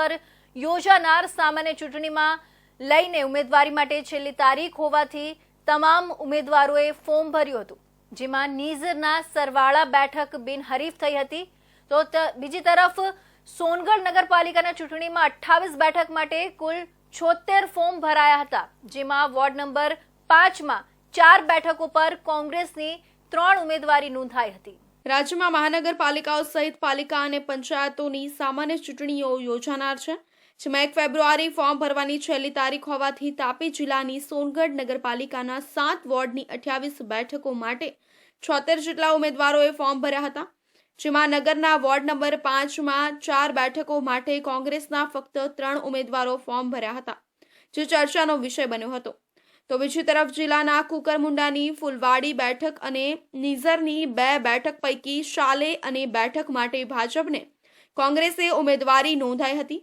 પર યોજાનાર સામાન્ય ચૂંટણીમાં લઈને ઉમેદવારી માટે છેલ્લી તારીખ હોવાથી તમામ ઉમેદવારોએ ફોર્મ ભર્યું હતું, જેમાં નીઝરના સરવાળા બેઠક બિનહરીફ થઈ હતી. તો, બીજી તરફ સોનગઢ નગરપાલિકાના ચૂંટણીમાં અઠ્ઠાવીસ બેઠક માટે કુલ છોતેર ફોર્મ ભરાયા હતા, જેમાં વોર્ડ નંબર પાંચમાં ચાર બેઠકો પર કોંગ્રેસની ત્રણ ઉમેદવારી નોંધાઈ હતી. રાજ્યમાં મહાનગરપાલિકાઓ સહિત પાલિકા અને પંચાયતોની સામાન્ય ચૂંટણીઓ યોજાનાર છે, જેમાં એક ફેબ્રુઆરી ફોર્મ ભરવાની છેલ્લી તારીખ હોવાથી તાપી જિલ્લાની સોનગઢ નગરપાલિકાના સાત વોર્ડની અઠ્યાવીસ બેઠકો માટે છોતેર જેટલા ઉમેદવારોએ ફોર્મ ભર્યા હતા, જેમાં નગરના વોર્ડ નંબર પાંચમાં ચાર બેઠકો માટે કોંગ્રેસના ફક્ત ત્રણ ઉમેદવારો ફોર્મ ભર્યા હતા, જે ચર્ચાનો વિષય બન્યો હતો. તો બીજી તરફ જિલ્લાના કુકરમુંડાની ફુલવાડી બેઠક અને નિઝરની બે બેઠક પૈકી શાલે અને બેઠક માટે ભાજપને કોંગ્રેસે ઉમેદવારી નોંધાઈ હતી.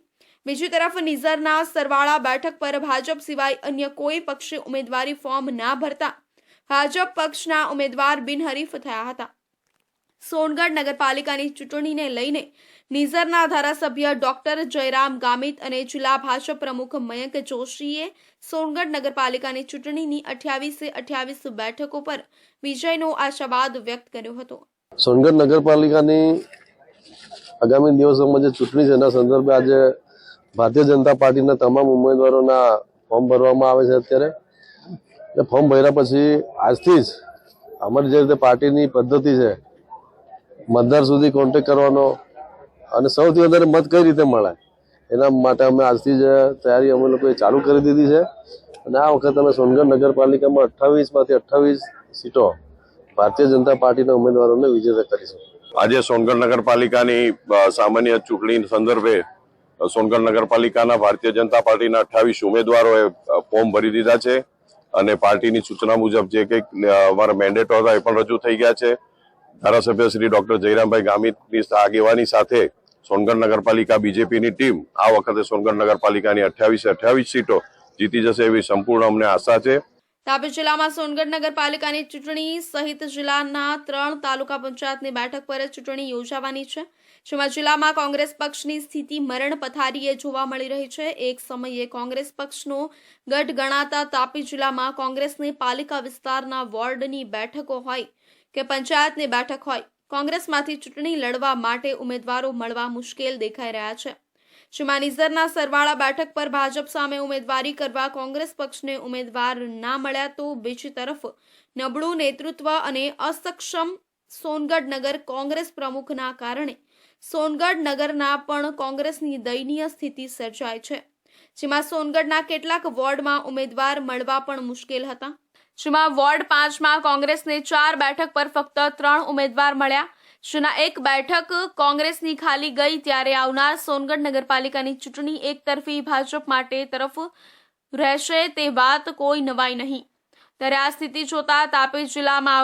બીજી તરફ નિઝરના સરવાળા બેઠક પર ભાજપ સિવાય અન્ય કોઈ પક્ષે ઉમેદવારી ફોર્મ ના ભરતા. ભાજપ પક્ષના ઉમેદવાર બિનહરીફ થયા હતા. સોનગઢ નગરપાલિકાની ચૂંટણીને લઈને નિઝરના ધારાસભ્ય ડોક્ટર જયરામ ગામિત અને જિલ્લા ભાજપ પ્રમુખ મયંક જોશીએ સોનગઢ નગરપાલિકાની ચૂંટણીની અઠ્યાવીસે અઠ્યાવીસ બેઠકો પર વિજયનો આશાવાદ વ્યક્ત કર્યો હતો. સોનગઢ નગરપાલિકાની આગામી દિવસોમાં જે ચૂંટણી છે, એના સંદર્ભે આજે ભારતીય જનતા પાર્ટીના તમામ ઉમેદવારોના ફોર્મ ભરવામાં આવે છે અત્યારે. ફોર્મ ભર્યા પછી આજથી જ અમારી જે રીતે પાર્ટીની પદ્ધતિ છે મતદાર સુધી કોન્ટેક કરવાનો અને સૌથી વધારે મત કઈ રીતે મળે? એના માટે અમે આજથી જ તૈયારી અમે લોકોએ ચાલુ કરી દીધી છે. અને આ વખત અમે સોનગઢ નગરપાલિકામાં અઠ્ઠાવીસમાંથી અઠ્ઠાવીસ સીટો ભારતીય જનતા પાર્ટીના ઉમેદવારોને વિજેતા કરીશું. આજે સોનગઢ નગરપાલિકાની સામાન્ય ચૂંટણી સંદર્ભે સોનગઢ નગરપાલિકાના ભારતીય જનતા પાર્ટીના અઠ્ઠાવીસ ઉમેદવારોએ ફોર્મ ભરી દીધા છે. અને પાર્ટીની સૂચના મુજબ જે કંઈક અમારા મેન્ડેટો હતા એ પણ રજૂ થઈ ગયા છે. ધારાસભ્ય શ્રી ડોક્ટર જયરામભાઈ ગામિતની આગેવાની સાથે સોનગઢ નગરપાલિકા બીજેપીની ટીમ આ વખતે સોનગઢ નગરપાલિકાની અઠ્યાવીસે અઠ્યાવીસ સીટો જીતી જશે એવી સંપૂર્ણ અમને આશા છે. તાપી જિલ્લામાં સોનગઢ નગરપાલિકાની ચૂંટણી સહિત જિલ્લાના ત્રણ તાલુકા પંચાયતની બેઠક પર ચૂંટણી યોજાવાની છે. જેમાં જિલ્લામાં કોંગ્રેસ પક્ષની સ્થિતિ મરણ પથારીએ જોવા મળી રહી છે. એક સમયે કોંગ્રેસ પક્ષનો ગઢ ગણાતા તાપી જિલ્લામાં કોંગ્રેસની પાલિકા વિસ્તારના વોર્ડની બેઠકો હોય કે પંચાયતની બેઠક હોય, કોંગ્રેસમાંથી ચૂંટણી લડવા માટે ઉમેદવારો મળવા મુશ્કેલ દેખાઈ રહ્યા છે. જેમાં નિઝરના સરવાળા બેઠક પર ભાજપ સામે ઉમેદવારી કરવા કોંગ્રેસ પક્ષને ઉમેદવાર ના મળ્યા તો બીજી તરફ નબળું નેતૃત્વ અને અસક્ષમ સોનગઢ નગર કોંગ્રેસ પ્રમુખના કારણે સોનગઢ નગરના પણ કોંગ્રેસની દયનીય સ્થિતિ સર્જાય છે. જેમાં સોનગઢના કેટલાક વોર્ડમાં ઉમેદવાર મળવા પણ મુશ્કેલ હતા. જેમાં વોર્ડ પાંચમાં કોંગ્રેસને ચાર બેઠક પર ફક્ત ત્રણ ઉમેદવાર મળ્યા. જેના એક બેઠક કોંગ્રેસની ખાલી ગઈ ત્યારે આવનાર સોનગઢ નગરપાલિકાની ચૂંટણી એક તરફી ભાજપ માટે તરફ રહેશે તે વાત કોઈ નવાઈ નહીં. ત્યારે આ સ્થિતિ જોતા તાપી જિલ્લામાં